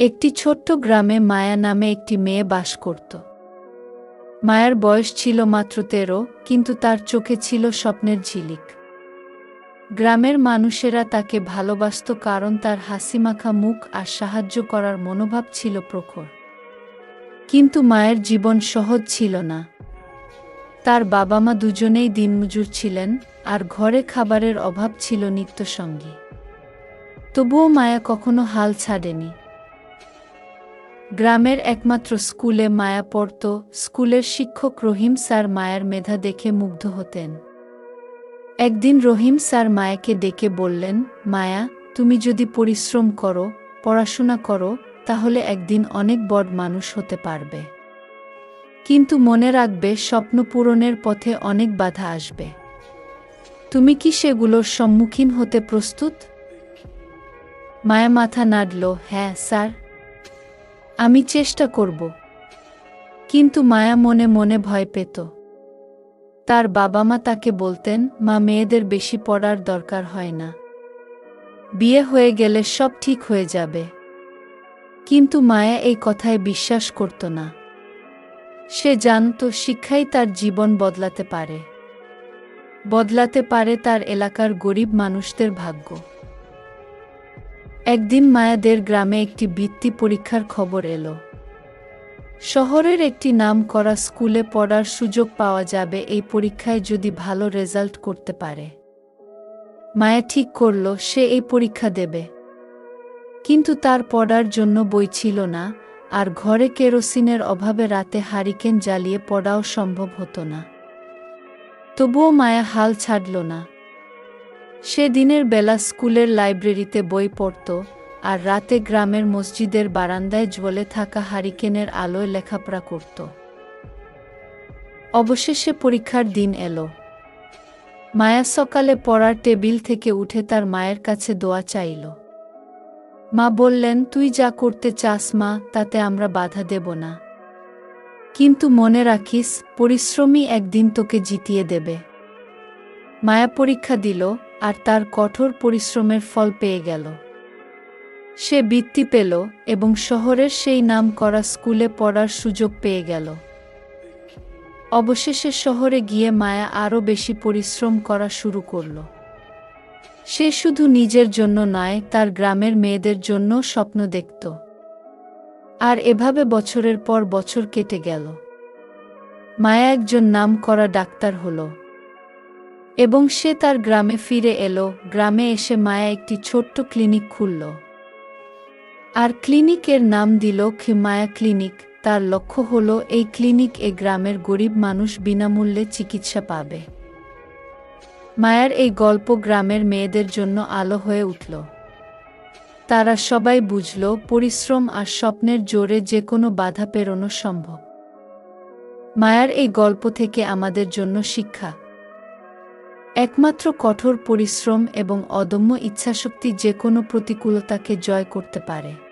একটি ছোট্ট গ্রামে মায়া নামে একটি মেয়ে বাস করত। মায়ার বয়স ছিল মাত্র তেরো, কিন্তু তার চোখে ছিল স্বপ্নের ঝিলিক। গ্রামের মানুষেরা তাকে ভালোবাসত কারণ তার হাসিমাখা মুখ আর সাহায্য করার মনোভাব ছিল প্রখর। কিন্তু মায়ের জীবন সহজ ছিল না। তার বাবা মা দুজনেই দিনমজুর ছিলেন আর ঘরে খাবারের অভাব ছিল নিত্যসঙ্গী। তবুও মায়া কখনো হাল ছাড়েনি। গ্রামের একমাত্র স্কুলে মায়া পড়ত স্কুলের শিক্ষক রহিম স্যার মায়ের মেধা দেখে মুগ্ধ হতেন। একদিন রহিম স্যার মায়াকে ডেকে বললেন, মায়া, তুমি যদি পরিশ্রম করো, পড়াশোনা করো, তাহলে একদিন অনেক বড় মানুষ হতে পারবে। কিন্তু মনে রাখবে স্বপ্ন পূরণের পথে অনেক বাধা আসবে। তুমি কি সেগুলোর সম্মুখীন হতে প্রস্তুত? মায়া মাথা নাড়ল হ্যাঁ স্যার। আমি চেষ্টা করব। কিন্তু মায়া মনে মনে ভয় পেত। তার বাবা মা তাকে বলতেন, মা, মেয়েদের বেশি পড়ার দরকার হয় না। বিয়ে হয়ে গেলে সব ঠিক হয়ে যাবে। কিন্তু মায়া এই কথায় বিশ্বাস করত না। সে জানত শিক্ষাই তার জীবন বদলাতে পারে। বদলাতে পারে তার এলাকার গরিব মানুষদের ভাগ্য। একদিন মায়াদের গ্রামে একটি বৃত্তি পরীক্ষার খবর এলো। শহরের একটি নাম করা স্কুলে পড়ার সুযোগ পাওয়া যাবে এই পরীক্ষায় যদি ভালো রেজাল্ট করতে পারে। মায়া ঠিক করল, সে এই পরীক্ষা দেবে। কিন্তু তার পড়ার জন্য বই ছিল না, আর ঘরে কেরোসিনের অভাবে রাতে হারিকেন জ্বালিয়ে পড়াও সম্ভব হতো না। তবুও মায়া হাল ছাড়ল না। সে দিনের বেলা স্কুলের লাইব্রেরিতে বই পড়ত আর রাতে গ্রামের মসজিদের বারান্দায় জ্বলে থাকা হারিকেনের আলোয় লেখাপড়া করত। অবশেষে পরীক্ষার দিন এলো। মায়া সকালে পড়ার টেবিল থেকে উঠে তার মায়ের কাছে দোয়া চাইল। মা বললেন, তুই যা করতে চাস মা, তাতে আমরা বাধা দেব না। কিন্তু মনে রাখিস পরিশ্রমী একদিন তোকে জিতিয়ে দেবে। মায়া পরীক্ষা দিল আর তার কঠোর পরিশ্রমের ফল পেয়ে গেল। সে বৃত্তি পেল এবং শহরের সেই নাম করা স্কুলে পড়ার সুযোগ পেয়ে গেল। অবশেষে শহরে গিয়ে মায়া আরও বেশি পরিশ্রম করা শুরু করল। সে শুধু নিজের জন্য নয়, তার গ্রামের মেয়েদের জন্য স্বপ্ন দেখত। আর এভাবে বছরের পর বছর কেটে গেল। মায়া একজন নাম করা ডাক্তার হলো। এবং সে তার গ্রামে ফিরে এলো, গ্রামে এসে মায়া একটি ছোট্ট ক্লিনিক খুলল। আর ক্লিনিকের নাম দিল মায়া ক্লিনিক, তার লক্ষ্য হল এই ক্লিনিক এ গ্রামের গরিব মানুষ বিনামূল্যে চিকিৎসা পাবে। মায়ার এই গল্প গ্রামের মেয়েদের জন্য আলো হয়ে উঠল। তারা সবাই বুঝল, পরিশ্রম আর স্বপ্নের জোরে যে কোনো বাধা পেরোনো সম্ভব। মায়ার এই গল্প থেকে আমাদের জন্য শিক্ষা। একমাত্র কঠোর পরিশ্রম এবং অদম্য ইচ্ছাশক্তি যে কোনো প্রতিকূলতাকে জয় করতে পারে।